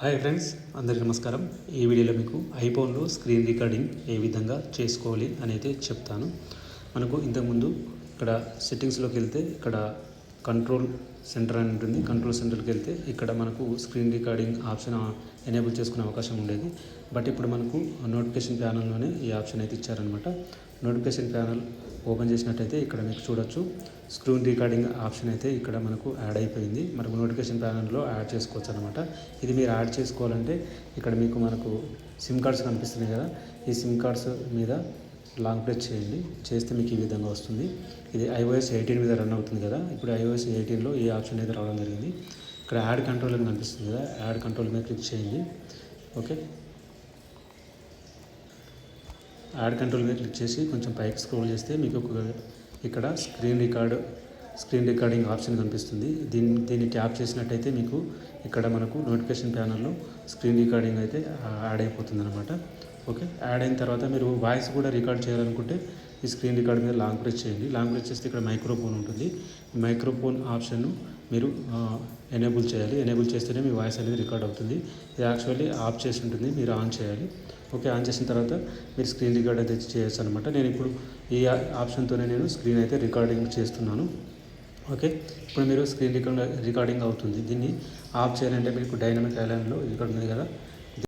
Hi friends అందరికీ నమస్కారం. ఈ వీడియోలో మీకు ఐఫోన్లో స్క్రీన్ రికార్డింగ్ ఏ విధంగా చేసుకోవాలి అని అయితే చెప్తాను. మనకు ఇంతకుముందు ఇక్కడ సెట్టింగ్స్లోకి వెళ్తే ఇక్కడ కంట్రోల్ సెంటర్ అని ఉంటుంది. కంట్రోల్ సెంటర్కి వెళ్తే ఇక్కడ మనకు స్క్రీన్ రికార్డింగ్ ఆప్షన్ ఎనేబుల్ చేసుకునే అవకాశం ఉండేది. బట్ ఇప్పుడు మనకు నోటిఫికేషన్ ప్యానల్లోనే ఈ ఆప్షన్ అయితే ఇచ్చారనమాట నోటిఫికేషన్ ప్యానల్ ఓపెన్ చేసినట్టయితే ఇక్కడ మీకు చూడొచ్చు. స్క్రీన్ రికార్డింగ్ ఆప్షన్ అయితే ఇక్కడ మనకు యాడ్ అయిపోయింది. మనకు నోటిఫికేషన్ ప్యానల్లో యాడ్ చేసుకోవచ్చు అనమాట ఇది మీరు యాడ్ చేసుకోవాలంటే ఇక్కడ మీకు మనకు సిమ్ కార్డ్స్ కనిపిస్తున్నాయి కదా. ఈ సిమ్ కార్డ్స్ మీద లాంగ్ ప్రెస్ చేయండి. చేస్తే మీకు ఈ విధంగా వస్తుంది. ఇది ఐఓఎస్ ఎయిటీన్ మీద రన్ అవుతుంది కదా. ఇప్పుడు ఐఓఎస్ ఎయిటీన్లో ఈ ఆప్షన్ అయితే రావడం జరిగింది. ఇక్కడ యాడ్ కంట్రోల్ అని కనిపిస్తుంది కదా. యాడ్ కంట్రోల్ మీద క్లిక్ చేయండి. ఓకే. యాడ్ కంట్రోల్ మీద క్లిక్ చేసి కొంచెం పైకి స్క్రోల్ చేస్తే మీకు ఒక ఇక్కడ screen record screen recording option కనిపిస్తుంది. దీన్ని దీన్ని ట్యాప్ చేసినట్టయితే మీకు ఇక్కడ మనకు నోటిఫికేషన్ ప్యానల్లో స్క్రీన్ రికార్డింగ్ అయితే యాడ్ అయిపోతుంది అనమాట ఓకే? యాడ్ అయిన తర్వాత మీరు వాయిస్ కూడా రికార్డ్ చేయాలనుకుంటే ఈ స్క్రీన్ రికార్డ్ మీద లాంగ్ ప్రెస్ చేయండి. లాంగ్ ప్రెస్ చేస్తే ఇక్కడ మైక్రోఫోన్ ఉంటుంది. మైక్రోఫోన్ ఆప్షన్ను మీరు ఎనేబుల్ చేయాలి. ఎనేబుల్ చేస్తేనే మీ వాయిస్ అనేది రికార్డ్ అవుతుంది. ఇది యాక్చువల్లీ ఆఫ్ చేసి ఉంటుంది. మీరు ఆన్ చేయాలి. ఓకే? ఆన్ చేసిన తర్వాత మీరు స్క్రీన్ రికార్డ్ అయితే చేయొచ్చు అనమాట. నేను ఇప్పుడు ఈ ఆప్షన్తోనే నేను స్క్రీన్ అయితే రికార్డింగ్ చేస్తున్నాను. ఓకే? ఇప్పుడు మీరు స్క్రీన్ రికార్డింగ్ అవుతుంది. దీన్ని ఆఫ్ చేయాలంటే మీకు డైనమిక్ ఐలాండ్లో ఇక్కడ ఉంది కదా?